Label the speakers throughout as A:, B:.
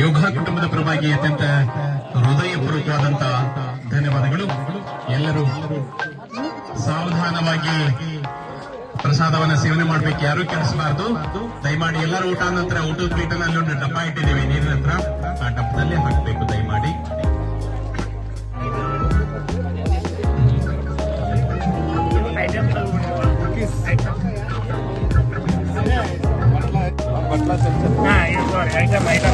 A: ಯೋಗ ಕುಟುಂಬದ ಪರವಾಗಿ ಅತ್ಯಂತ ಹೃದಯಪೂರ್ವಕವಾದಂತ ಧನ್ಯವಾದಗಳು. ಎಲ್ಲರೂ ಸಾವಧಾನವಾಗಿ ಪ್ರಸಾದವನ್ನ ಸೇವನೆ ಮಾಡ್ಬೇಕು, ಯಾರು ಕೆಲಸಬಾರದು ದಯಮಾಡಿ ಎಲ್ಲರೂ ಊಟ ನಂತರ ಊಟದ ಪ್ಲೇಟಲ್ಲಿ ಒಂದು ಡಬ್ಬ ಇಟ್ಟಿದ್ದೀವಿ, ನೀರಿನ ಹತ್ರ. ಆ ಡಬ್ಬದಲ್ಲಿ ಹಾಕಬೇಕು, ದಯಮಾಡಿ.
B: ಐಟಮ್ ಇದು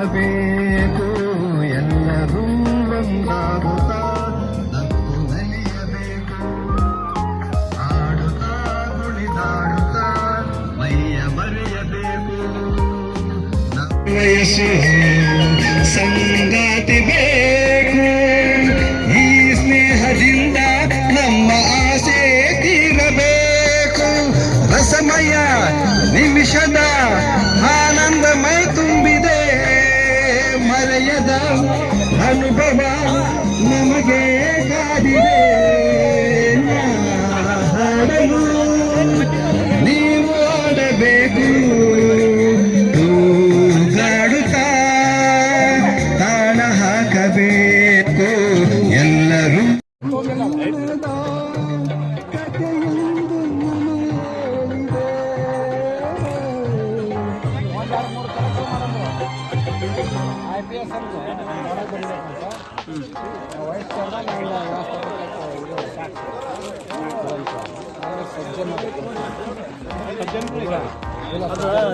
C: ಹಾಕಬೇಕು ಎಲ್ಲರೂ ಒಂದಾಗುತ್ತಾ ನಕ್ಕು ನಲಿಯಬೇಕು ಆಡುತ್ತಾ ಕುಣಿದಾಡುತ್ತಾ ಮೈಯ ಮರೆಯಬೇಕು ವಯಸ್ಸು ಸಂಗಾತಿ ಅನುಭವ ನಮಗೆ ಕಾದಿದೆ. ಹಾಡಲು ನೀವು ಆಡಬೇಕು ತೂಗಾಡುತ್ತಾ ತಾಣ ಹಾಕಬೇಕು. ಎಲ್ಲರೂ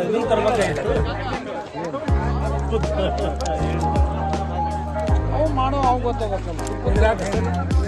B: ಇದು ತರ್ಬೇಕಾಗಿದೆ ಅವು ಮಾಡೋ ಅವು ಗೊತ್ತಾಗತ್ತಲ್ಲ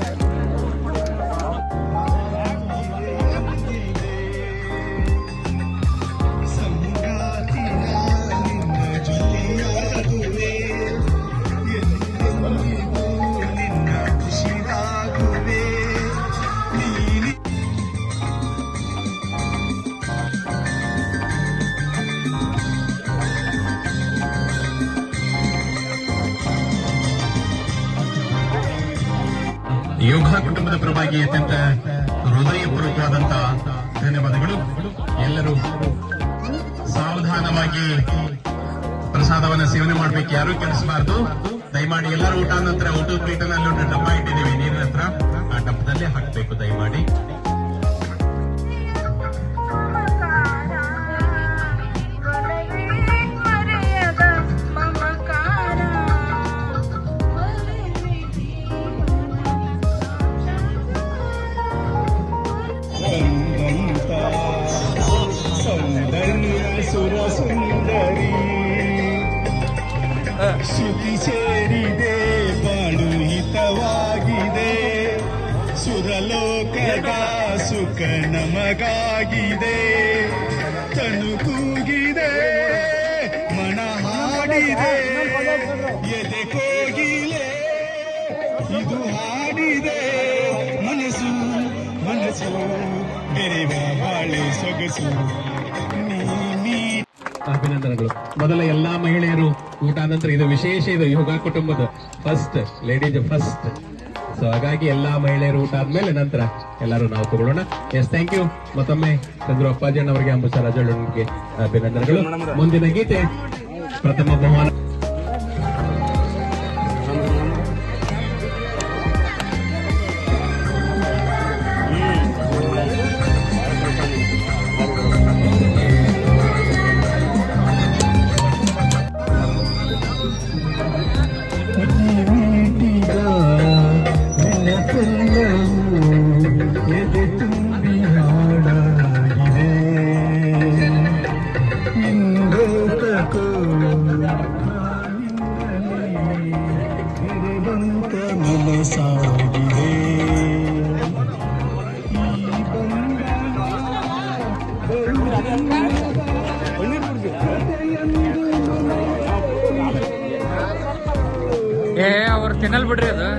A: ಯೋಗ ಕುಟುಂಬದ ಪರವಾಗಿ ಅತ್ಯಂತ ಹೃದಯಪೂರ್ವಕವಾದಂತಹ ಧನ್ಯವಾದಗಳು. ಎಲ್ಲರೂ ಸಾವಧಾನವಾಗಿ ಪ್ರಸಾದವನ್ನ ಸೇವನೆ ಮಾಡ್ಬೇಕು. ಯಾರು ಕೆಡಿಸಬಾರ್ದು. ದಯಮಾಡಿ ಎಲ್ಲರೂ ಊಟ ನಂತರ ಊಟದ ಪ್ಲೇಟಲ್ಲಿ ಒಂದು ಡಬ್ಬ ಇಟ್ಟಿದ್ದೀವಿ, ನೀರಿನ ಹತ್ರ. ಆ ಡಬ್ಬದಲ್ಲೇ ಹಾಕಬೇಕು, ದಯಮಾಡಿ.
C: ಸುರ ಸುಂದರಿ. ಶ್ರುತಿ ಸೇರಿದೆ ಬಾಳು ಹಿತವಾಗಿದೆ ಸುರಲೋಕದ ಸುಖ ನಮಗಾಗಿದೆ. ತನು ಕೂಗಿದೆ ಮನ ಹಾಡಿದೆ. ಎದೆ ಕೋಗಿಲೆ ಇದು ಹಾಡಿದೆ. ಮನಸ್ಸು ಮನಸ್ಸು ಬೆರೆವ ಬಾಳೆ ಸೊಗಸು.
A: ಅಭಿನಂದನೆಗಳು. ಮೊದಲ ಎಲ್ಲಾ ಮಹಿಳೆಯರು ಊಟ ನಂತರ ಇದು ವಿಶೇಷ ಇದು ಯೋಗ ಕುಟುಂಬದ ಫಸ್ಟ್ ಲೇಡೀಸ್ ಫಸ್ಟ್ ಸೊ ಹಾಗಾಗಿ ಎಲ್ಲಾ ಮಹಿಳೆಯರು ಊಟ ಆದ್ಮೇಲೆ ನಂತರ ಎಲ್ಲರೂ ನಾವು ತಗೊಳ್ಳೋಣ ಎಸ್ ಥ್ಯಾಂಕ್ ಯು ಮತ್ತೊಮ್ಮೆ ಚಂದ್ರು ಅಪ್ಪಾಜಿ ಅವರಿಗೆ ಅಂಬುಸ ರಾಜಣ್ಣಗೆ ಅಭಿನಂದನೆಗಳು. ಮುಂದಿನ ಗೀತೆ ಪ್ರಥಮ ಬಹುಮಾನ.
C: ನನಸಾಗಿದೆ
D: ಏ ಅವ್ರು ತಿನ್ನಲ್ ಬಿಡ್ರಿ ಅದು.